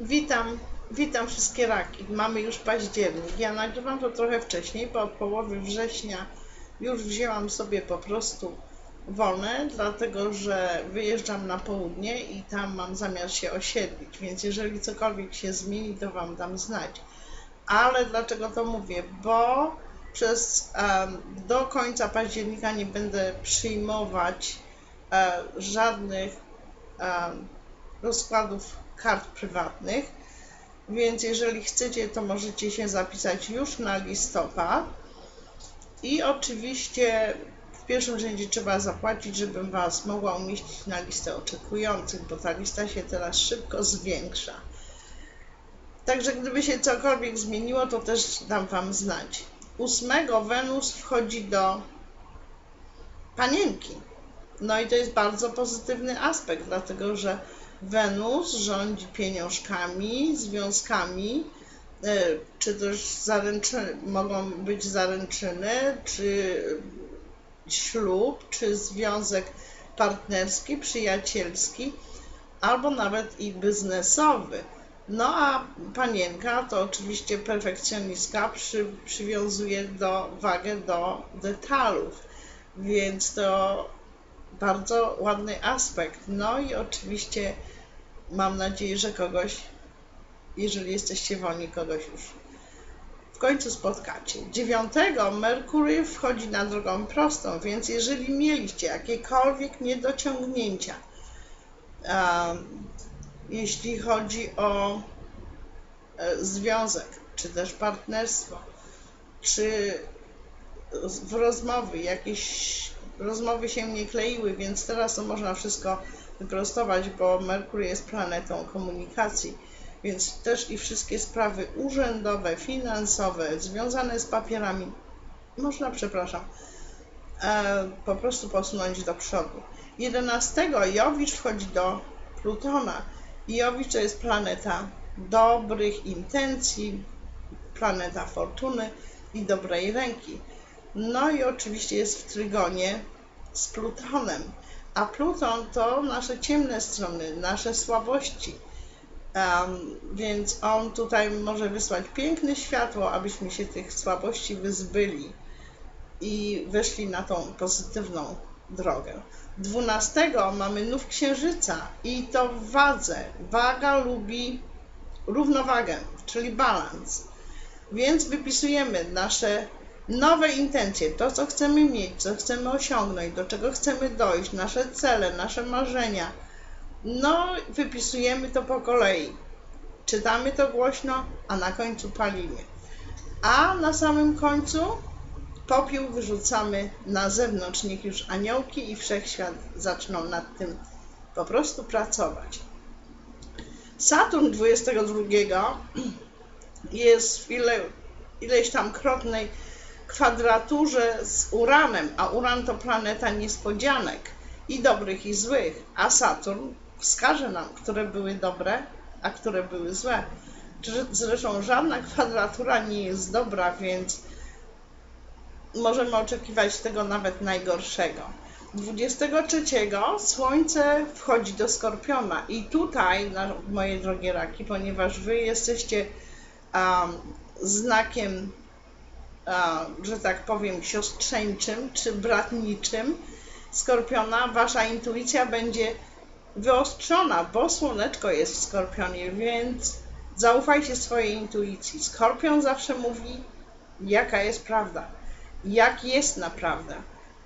Witam, witam wszystkie raki. Mamy już październik. Ja nagrywam to trochę wcześniej, bo od połowy września już wzięłam sobie po prostu wolne, dlatego że wyjeżdżam na południe i tam mam zamiar się osiedlić, więc jeżeli cokolwiek się zmieni, to Wam dam znać. Ale dlaczego to mówię? Bo przez em, do końca października nie będę przyjmować e, żadnych em, rozkładów kart prywatnych, więc jeżeli chcecie, to możecie się zapisać już na listopad. I oczywiście w pierwszym rzędzie trzeba zapłacić, żebym Was mogła umieścić na listę oczekujących, bo ta lista się teraz szybko zwiększa. Także gdyby się cokolwiek zmieniło, to też dam Wam znać. 8 Wenus wchodzi do Panienki. No i to jest bardzo pozytywny aspekt, dlatego że Wenus rządzi pieniążkami, związkami, e, czy też zaręczyny, mogą być zaręczyny, czy ślub, czy związek partnerski, przyjacielski, albo nawet i biznesowy. No a panienka to oczywiście perfekcjonistka przy, przywiązuje do, wagę do detalów, więc to bardzo ładny aspekt. No i oczywiście mam nadzieję, że kogoś, jeżeli jesteście wolni, kogoś już w końcu spotkacie. 9 Merkury wchodzi na drogą prostą, więc jeżeli mieliście jakiekolwiek niedociągnięcia, um, jeśli chodzi o e, związek, czy też partnerstwo, czy w rozmowy jakieś rozmowy się nie kleiły, więc teraz to można wszystko wyprostować, bo Merkur jest planetą komunikacji, więc też i wszystkie sprawy urzędowe, finansowe, związane z papierami, można, przepraszam, e, po prostu posunąć do przodu. 11 Jowicz wchodzi do Plutona. Jowicz to jest planeta dobrych intencji, planeta fortuny i dobrej ręki. No i oczywiście jest w trygonie z Plutonem. A Pluton to nasze ciemne strony, nasze słabości. Um, więc on tutaj może wysłać piękne światło, abyśmy się tych słabości wyzbyli i weszli na tą pozytywną drogę. 12 mamy nów księżyca i to w wadze. Waga lubi równowagę, czyli balans. Więc wypisujemy nasze nowe intencje, to co chcemy mieć, co chcemy osiągnąć, do czego chcemy dojść, nasze cele, nasze marzenia. No, wypisujemy to po kolei. Czytamy to głośno, a na końcu palimy. A na samym końcu popiół wyrzucamy na zewnątrz, niech już aniołki i wszechświat zaczną nad tym po prostu pracować. Saturn 22 jest w ile, ileś tam krotnej kwadraturze z Uranem, a Uran to planeta niespodzianek i dobrych i złych, a Saturn wskaże nam, które były dobre, a które były złe. Zresztą żadna kwadratura nie jest dobra, więc możemy oczekiwać tego nawet najgorszego. 23 Słońce wchodzi do Skorpiona i tutaj, moje drogie raki, ponieważ wy jesteście um, znakiem że tak powiem, siostrzeńczym czy bratniczym skorpiona, wasza intuicja będzie wyostrzona, bo słoneczko jest w skorpionie, więc zaufajcie swojej intuicji. Skorpion zawsze mówi, jaka jest prawda, jak jest naprawdę.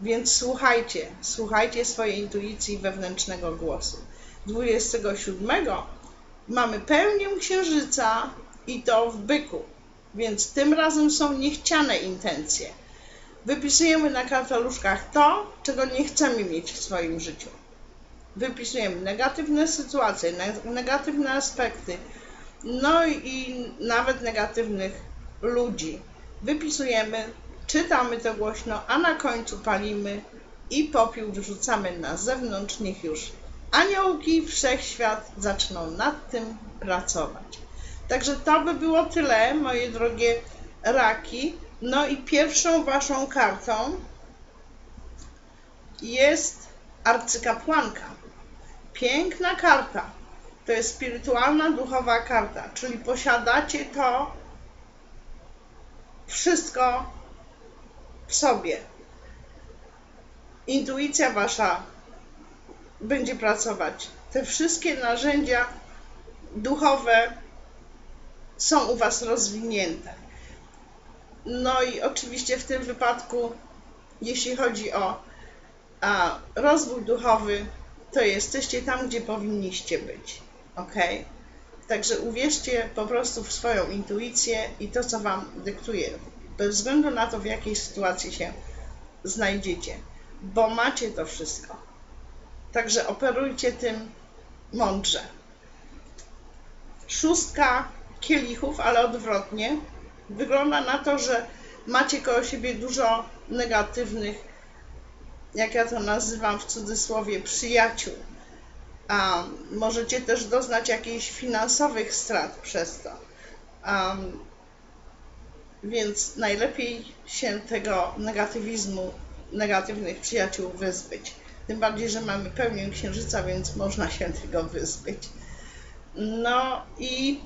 Więc słuchajcie, słuchajcie swojej intuicji wewnętrznego głosu. 27 mamy pełnię księżyca i to w byku więc tym razem są niechciane intencje. Wypisujemy na kartaluszkach to, czego nie chcemy mieć w swoim życiu. Wypisujemy negatywne sytuacje, negatywne aspekty, no i nawet negatywnych ludzi. Wypisujemy, czytamy to głośno, a na końcu palimy i popiół wyrzucamy na zewnątrz, niech już aniołki, wszechświat zaczną nad tym pracować. Także to by było tyle, moje drogie raki. No i pierwszą waszą kartą jest arcykapłanka. Piękna karta. To jest spirytualna, duchowa karta, czyli posiadacie to wszystko w sobie. Intuicja wasza będzie pracować. Te wszystkie narzędzia duchowe są u was rozwinięte. No i oczywiście w tym wypadku, jeśli chodzi o a, rozwój duchowy, to jesteście tam, gdzie powinniście być. Ok? Także uwierzcie po prostu w swoją intuicję i to, co Wam dyktuje, bez względu na to, w jakiej sytuacji się znajdziecie, bo macie to wszystko. Także operujcie tym mądrze. Szóstka kielichów, ale odwrotnie. Wygląda na to, że macie koło siebie dużo negatywnych, jak ja to nazywam w cudzysłowie, przyjaciół. A możecie też doznać jakichś finansowych strat przez to. Więc najlepiej się tego negatywizmu, negatywnych przyjaciół wyzbyć. Tym bardziej, że mamy pełnię księżyca, więc można się tego wyzbyć. No i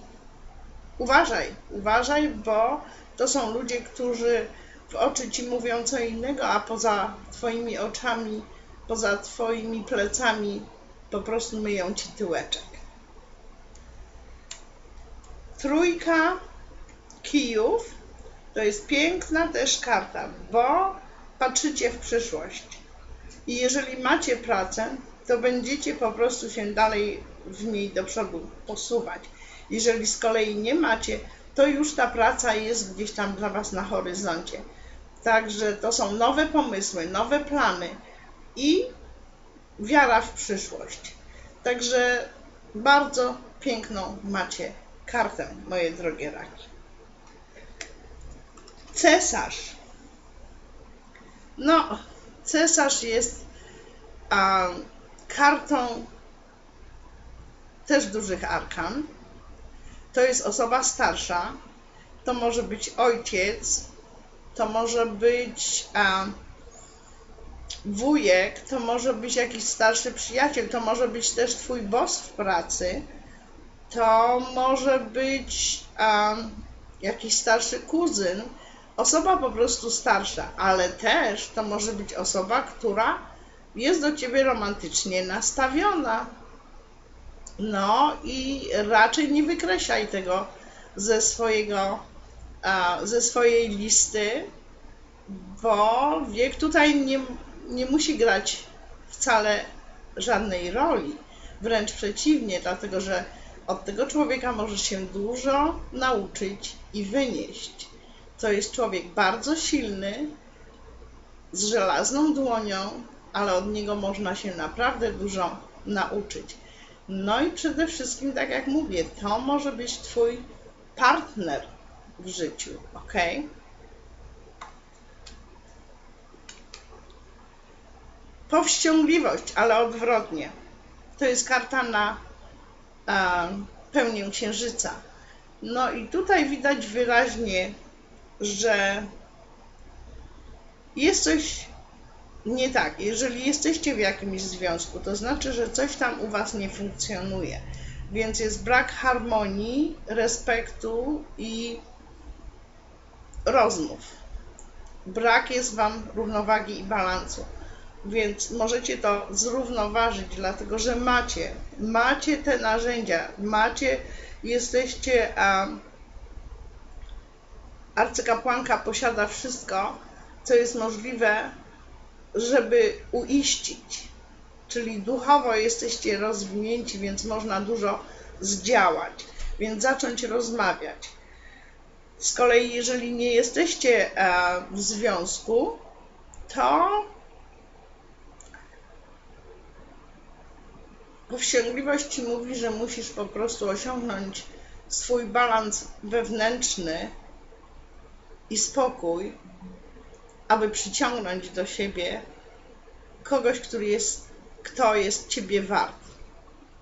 uważaj, uważaj, bo to są ludzie, którzy w oczy ci mówią co innego, a poza twoimi oczami, poza twoimi plecami po prostu myją ci tyłeczek. Trójka kijów to jest piękna też karta, bo patrzycie w przyszłość. I jeżeli macie pracę, to będziecie po prostu się dalej w niej do przodu posuwać. Jeżeli z kolei nie macie, to już ta praca jest gdzieś tam dla Was na horyzoncie. Także to są nowe pomysły, nowe plany i wiara w przyszłość. Także bardzo piękną macie kartę, moje drogie raki. Cesarz. No, cesarz jest kartą też dużych arkan. To jest osoba starsza. To może być ojciec, to może być a, wujek, to może być jakiś starszy przyjaciel, to może być też twój boss w pracy, to może być a, jakiś starszy kuzyn, osoba po prostu starsza, ale też to może być osoba, która jest do ciebie romantycznie nastawiona. No i raczej nie wykreślaj tego ze swojego, ze swojej listy, bo wiek tutaj nie, nie musi grać wcale żadnej roli. Wręcz przeciwnie, dlatego że od tego człowieka możesz się dużo nauczyć i wynieść. To jest człowiek bardzo silny, z żelazną dłonią, ale od niego można się naprawdę dużo nauczyć. No i przede wszystkim, tak jak mówię, to może być Twój partner w życiu, ok? Powściągliwość, ale odwrotnie. To jest karta na e, pełnię księżyca. No i tutaj widać wyraźnie, że jest coś nie tak. Jeżeli jesteście w jakimś związku, to znaczy, że coś tam u Was nie funkcjonuje. Więc jest brak harmonii, respektu i rozmów. Brak jest Wam równowagi i balansu. Więc możecie to zrównoważyć, dlatego że macie, macie te narzędzia, macie, jesteście, a arcykapłanka posiada wszystko, co jest możliwe żeby uiścić. Czyli duchowo jesteście rozwinięci, więc można dużo zdziałać, więc zacząć rozmawiać. Z kolei, jeżeli nie jesteście e, w związku, to powściągliwość mówi, że musisz po prostu osiągnąć swój balans wewnętrzny i spokój, aby przyciągnąć do siebie kogoś, który jest, kto jest ciebie wart.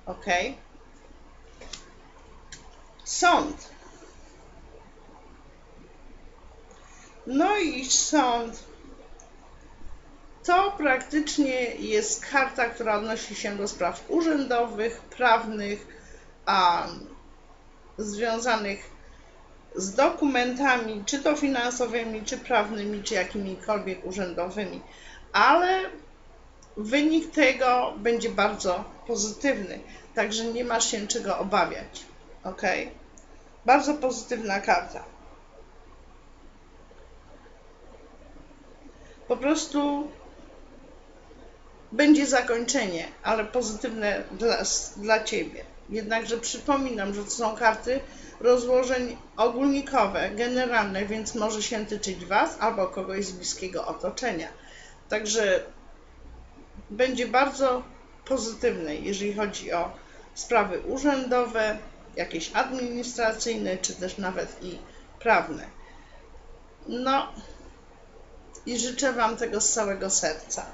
Ok? Sąd. No i sąd to praktycznie jest karta, która odnosi się do spraw urzędowych, prawnych, a, związanych z dokumentami, czy to finansowymi, czy prawnymi, czy jakimikolwiek urzędowymi, ale wynik tego będzie bardzo pozytywny, także nie masz się czego obawiać. Ok? Bardzo pozytywna karta. Po prostu będzie zakończenie, ale pozytywne dla, dla Ciebie. Jednakże przypominam, że to są karty rozłożeń ogólnikowe, generalne, więc może się tyczyć Was albo kogoś z bliskiego otoczenia. Także będzie bardzo pozytywne, jeżeli chodzi o sprawy urzędowe, jakieś administracyjne, czy też nawet i prawne. No i życzę Wam tego z całego serca.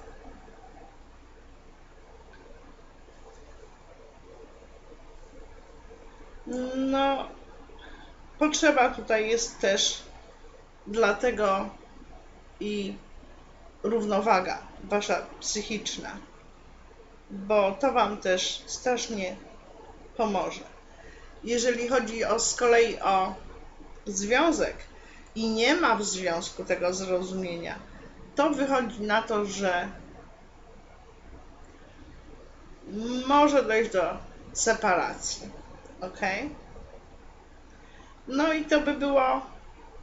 No, potrzeba tutaj jest też dlatego i równowaga wasza psychiczna, bo to wam też strasznie pomoże. Jeżeli chodzi o, z kolei o związek i nie ma w związku tego zrozumienia, to wychodzi na to, że może dojść do separacji. Ok? No i to by było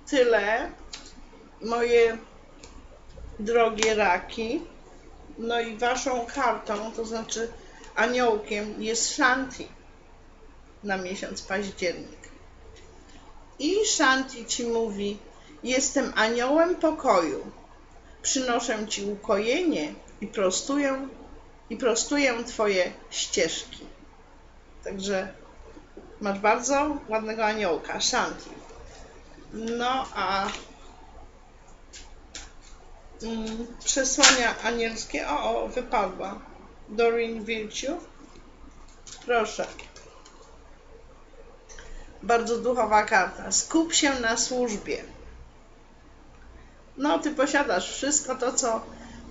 tyle. Moje drogie raki. No i waszą kartą, to znaczy aniołkiem, jest Shanti na miesiąc październik. I Shanti ci mówi: Jestem aniołem pokoju. Przynoszę ci ukojenie i prostuję, i prostuję twoje ścieżki. Także masz bardzo ładnego aniołka, Shanti. No a mm, przesłania anielskie, o, o, wypadła. Doreen Virtue. Proszę. Bardzo duchowa karta. Skup się na służbie. No, ty posiadasz wszystko to, co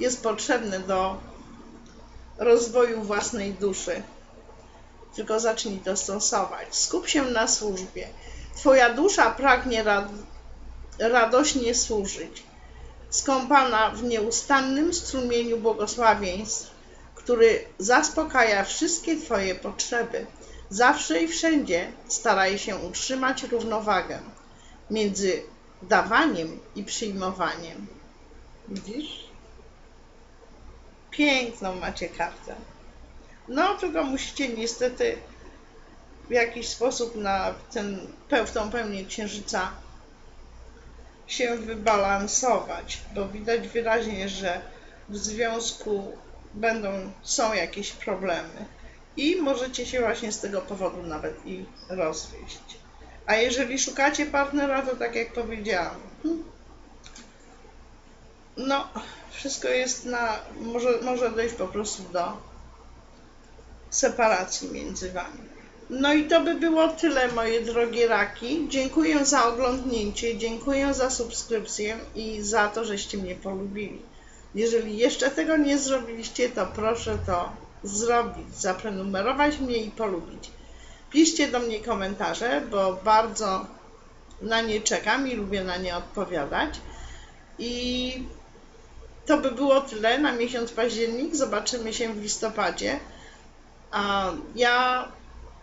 jest potrzebne do rozwoju własnej duszy. Tylko zacznij to stosować. Skup się na służbie. Twoja dusza pragnie rad radośnie służyć, skąpana w nieustannym strumieniu błogosławieństw, który zaspokaja wszystkie Twoje potrzeby. Zawsze i wszędzie staraj się utrzymać równowagę między dawaniem i przyjmowaniem. Widzisz? Piękną macie kartę. No, tylko musicie niestety w jakiś sposób na ten, tą pełnię księżyca się wybalansować, bo widać wyraźnie, że w związku będą, są jakieś problemy i możecie się właśnie z tego powodu nawet i rozwieść. A jeżeli szukacie partnera, to tak jak powiedziałam, hmm, no, wszystko jest na, może, może dojść po prostu do separacji między wami. No i to by było tyle, moje drogie raki. Dziękuję za oglądnięcie, dziękuję za subskrypcję i za to, żeście mnie polubili. Jeżeli jeszcze tego nie zrobiliście, to proszę to zrobić, zaprenumerować mnie i polubić. Piszcie do mnie komentarze, bo bardzo na nie czekam i lubię na nie odpowiadać. I to by było tyle na miesiąc październik. Zobaczymy się w listopadzie. A ja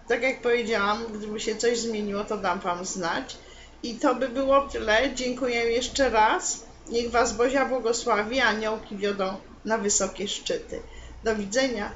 tak jak powiedziałam, gdyby się coś zmieniło, to dam Wam znać. I to by było tyle. Dziękuję jeszcze raz. Niech Was Bozia błogosławi, aniołki wiodą na wysokie szczyty. Do widzenia.